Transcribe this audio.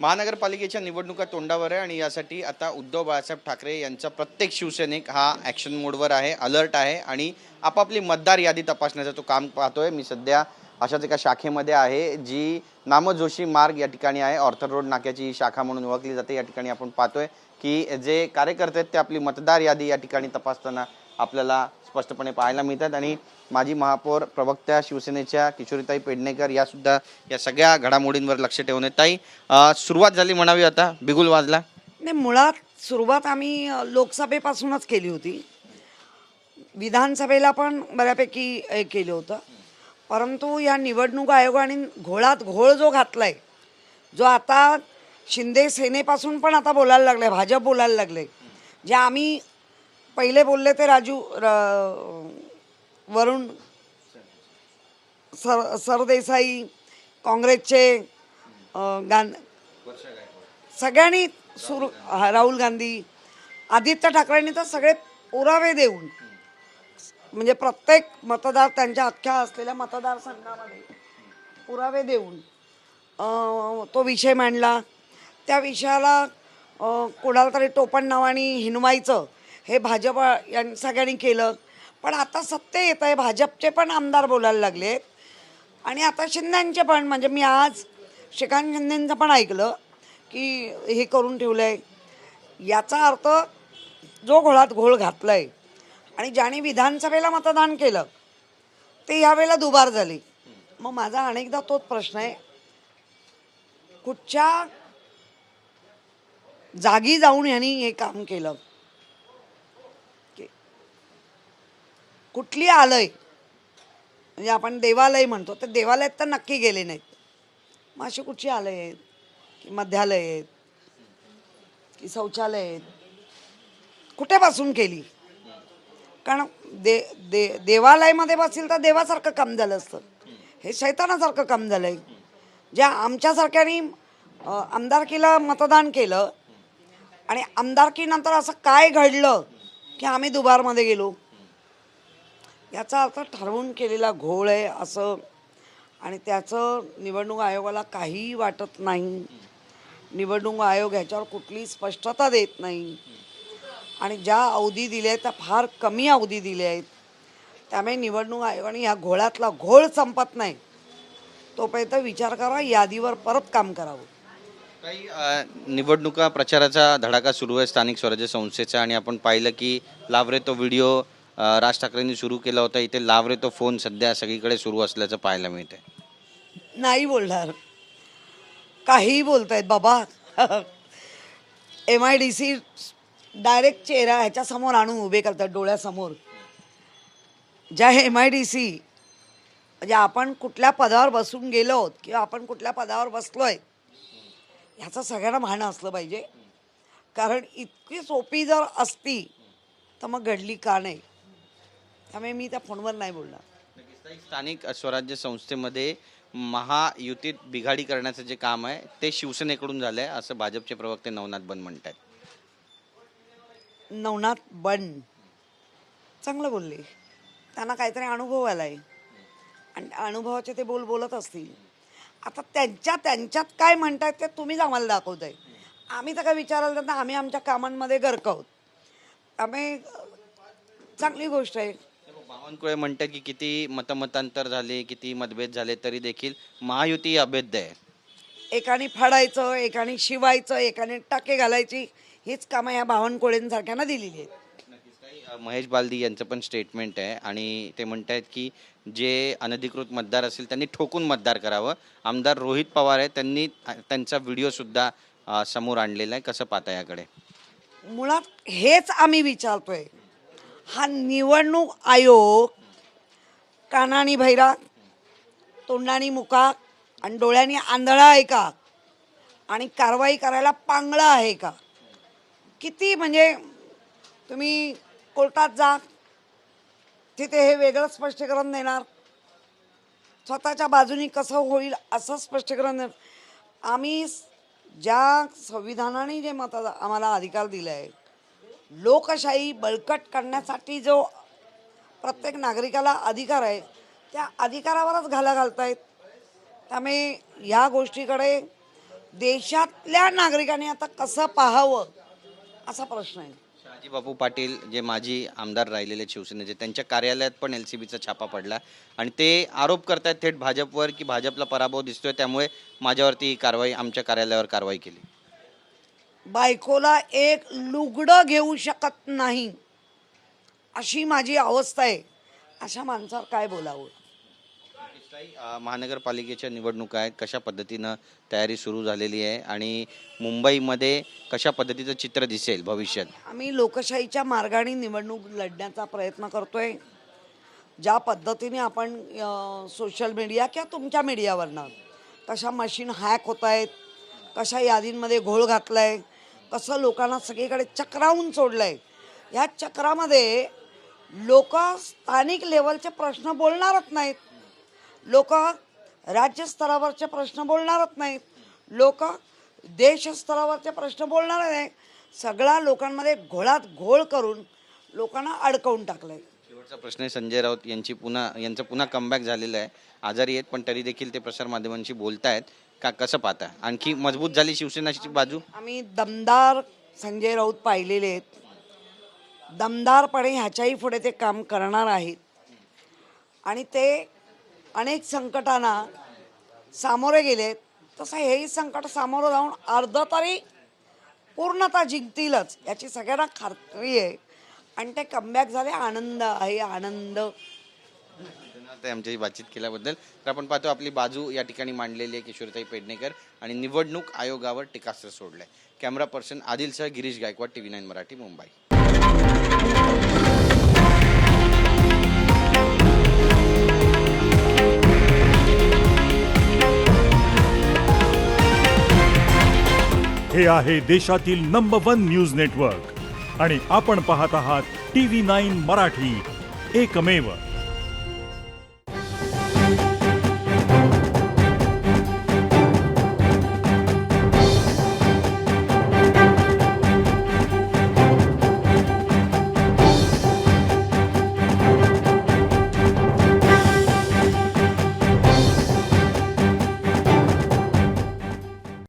महानगरपालिकेच्या निवडणुका तोंडावर आहे आणि यासाठी आता उद्धव बाळासाहेब ठाकरे यांचा प्रत्येक शिवसैनिक हा ॲक्शन मोडवर आहे अलर्ट आहे आणि आपापली मतदार यादी तपासण्याचं तो काम पाहतोय. मी सध्या अशाच एका शाखेमध्ये आहे जी नामजोशी मार्ग या ठिकाणी आहे. ऑर्थर रोड नाक्याची ही शाखा म्हणून ओळखली जाते. या ठिकाणी आपण पाहतोय की जे कार्यकर्ते आहेत ते आपली मतदार यादी या ठिकाणी तपासताना आपल्याला स्पष्टपणे पाहायला मिळतात आणि माजी महापौर प्रवक्त्या शिवसेनेच्या किशोरीताई पेडणेकर या सुद्धा या सगळ्या घडामोडींवर लक्ष ठेवून ताई सुरुवात झाली म्हणावी आता. बिगुल वाजला. नाही मुळात सुरुवात आम्ही लोकसभेपासूनच केली होती. विधानसभेला पण बऱ्यापैकी हे केलं होतं. परंतु या निवडणूक आयोगाने घोळात घोळ जो घातलाय जो आता शिंदे सेनेपासून पण आता बोलायला लागले भाजप बोलायला लागले. जे आम्ही पहिले बोलले ते राजू र- वरुण सर सरदेसाई काँग्रेसचे गां सगळ्यांनी सुरू राहुल गांधी आदित्य ठाकरेंनी तर सगळे पुरावे देऊन म्हणजे प्रत्येक मतदार त्यांच्या अख्ख्या असलेल्या मतदारसंघामध्ये पुरावे देऊन तो विषय मांडला. त्या विषयाला कोणाला तरी टोपण नावाने हिनवायचं हे भाजप यां सगळ्यांनी केलं. पण आता सत्य येत आहे. भाजपचे पण आमदार बोलायला लागलेत. आणि आता शिंद्यांचे पण म्हणजे मी आज श्रीकांत शिंदेंचं पण ऐकलं की हे करून ठेवलं आहे याचा अर्थ जो घोळात घोळ घातला आहे आणि ज्याने विधानसभेला मतदान केलं ते यावेळेला दुबार झाले. मग माझा अनेकदा तोच प्रश्न आहे. कुठच्या जागी जाऊन यांनी हे काम केलं? कुठली आलंय? म्हणजे आपण देवालय म्हणतो तर देवालयात तर नक्की गेले नाहीत. मग अशी कुठची आलय आहेत? की मध्यालय आहेत? की शौचालय आहेत? कुठेपासून केली? कारण दे दे देवालयामध्ये बसेल तर देवासारखं काम झालं असतं. हे शैतानासारखं काम झालं आहे ज्या आमच्यासारख्यानी आमदारकीला मतदान केलं आणि आमदारकीनंतर असं काय घडलं की आम्ही दुबारमध्ये गेलो? याचा अर्थ ठरवून केलेला घोळ आहे असं. आणि त्याचं निवडणूक आयोगाला काहीही वाटत नाही. निवडणूक आयोग ह्याच्यावर कुठली स्पष्टता देत नाही. आणि ज्या अवधी दिल्या आहेत त्या फार कमी अवधी दिल्या आहेत. त्यामुळे निवडणूक आयोगाने ह्या घोळातला घोळ संपत नाही. तोपर्यंत विचार करा यादीवर परत काम करावं. काही निवडणुका प्रचाराचा धडाका सुरू आहे स्थानिक स्वराज्य संस्थेचा आणि आपण पाहिलं की लावरे तो व्हिडिओ राज ठाकरेंनी सुरू केला होता. इथे लावरे तो फोन सध्या सगळीकडे सुरू असल्याचं पाहायला मिळते नाही बोलणार. काहीही बोलतायत बाबा. M I D C direct चेहरा ह्याच्यासमोर आणून उभे करतात डोळ्यासमोर. ज्या एम आय डी सी म्हणजे आपण कुठल्या पदावर बसून गेलो आहोत किंवा आपण कुठल्या पदावर बसलो आहे ह्याचं सगळ्यांना भान असलं पाहिजे. कारण इतकी सोपी जर असती तर मग घडली का नाही? त्यामुळे मी त्या फोनवर नाही बोलणार. स्थानिक स्वराज्य संस्थेमध्ये महायुतीत बिघाडी करण्याचं जे काम आहे ते शिवसेनेकडून झालंय असं भाजपचे प्रवक्ते नवनाथ बन म्हणतात नवनाथ बन. चांगलं बोलले. त्यांना काहीतरी अनुभव आलाय. आणि अनुभवाचे ते बोल बोलत असतील. आता त्यांच्या त्यांच्यात काय म्हणतायत ते तुम्हीच आम्हाला दाखवताय. आम्ही तर काय विचारायला जात नाही, आम्ही आमच्या कामांमध्ये गर्क आहोत. त्यामुळे अं, चांगली गोष्ट आहे. बावनकुळे म्हणतात की किती मतमतांतर झाले किती मतभेद झाले तरी देखील महायुती अभेद्य आहे. एकाने फाडायचं एकाने शिवायचं एकाने टाके घालायची हीच कामं ह्या बावनकुळेंसारख्यांना दिलेली आहेत. नक्कीच. काही अ, महेश बालदी यांचं पण स्टेटमेंट आहे आणि ते म्हणत आहेत की जे अनधिकृत मतदार असेल त्यांनी ठोकून मतदार करावं. आमदार रोहित पवार आहे त्यांनी अ, त्यांचा व्हिडिओसुद्धा अ, समोर आणलेला आहे. कसं पाहता याकडे? मुळात हेच आम्ही विचारतोय. हा निवडणूक आयोग कानानी भैरा तोंडानी मुका आणि डोळ्यानी आंधळा आहे का? आणि कारवाई करायला पांगळा आहे का? किती म्हणजे तुम्ही कोर्टात जा तिथे हे वेगळं स्पष्टीकरण देणार. स्वतःच्या बाजूनी कसं होईल असं स्पष्टीकरण देणार. आम्ही ज्या संविधानाने जे मत आम्हाला अधिकार दिला आहे लोकशाही बळकट करण्यासाठी जो प्रत्येक नागरिकाला अधिकार आहे त्या अधिकारावरच घाला घालतायत. त्यामुळे ह्या गोष्टीकडे देशातल्या नागरिकांनी आता कसं पाहावं असा प्रश्न आहे. शहाजी बापू पाटील जे माजी आमदार राहिलेले शिवसेनेचे त्यांच्या कार्यालयात पण एल सी बीचा छापा पडला आणि ते आरोप करतायत थेट भाजपवर की भाजपला पराभव दिसतोय त्यामुळे माझ्यावरती ही कारवाई आमच्या कार्यालयावर कारवाई केली. बायकोला एक लुगडं घेऊ शकत नाही. अशी माझी अवस्था आहे. अशा माणसावर काय बोलावं? महानगरपालिकेच्या निवडणुका आहेत. कशा पद्धतीनं तयारी सुरू झालेली आहे आणि मुंबईमध्ये कशा पद्धतीचं चित्र दिसेल भविष्यात? आम्ही लोकशाहीच्या मार्गाने निवडणूक लढण्याचा प्रयत्न करतोय. ज्या पद्धतीने आपण सोशल मीडिया किंवा तुमच्या मीडियावरनं कशा मशीन हॅक होत आहेत कशा यादींमध्ये घोळ घातलाय कसं लोकांना सगळीकडे चक्रावून सोडलंय. या चक्रामध्ये लोक स्थानिक लेवलचे प्रश्न बोलणारच नाहीत. लोक राज्यस्तरावरचे प्रश्न बोलणारच नाहीत. लोक देशस्तरावरचे प्रश्न बोलणार नाही सगळ्या लोकांमध्ये घोळात घोळ करून लोकांना अडकवून टाकलंय. शेवटचा प्रश्न आहे संजय राऊत यांची पुन्हा यांचं पुन्हा कमबॅक झालेलं आहे. आजारी आहेत पण तरी देखील ते प्रसारमाध्यमांशी बोलतायत. का कसं पाहता? आणखी मजबूत झाली शिवसेनाची बाजू? आम्ही दमदार संजय राऊत पाहिलेले आहेत. दमदारपणे ह्याच्याही पुढे ते काम करणार आहेत. आणि ते अनेक संकटांना सामोरे गेलेत तसं हेही संकट सामोरं जाऊन अर्ध तरी पूर्णता जिंकतीलच याची सगळ्यांना खात्री आहे. आणि ते कमबॅक झाले आनंद आहे आनंद धन्यवाद आमच्याशी बातचीत केल्याबद्दल. तर आपण पाहतो आपली बाजू या ठिकाणी मांडलेली आहे किशोरताई पेडणेकर आणि निवडणूक आयोगावर टीकास्त्र सोडलंय. कॅमेरा पर्सन आदिलसह गिरीश गायकवाड टीव्ही नाईन मराठी मुंबई. हे आहे देशातील नंबर वन न्यूज नेटवर्क आणि आपण पाहत आहात टी व्ही नाईन मराठी. एकमेव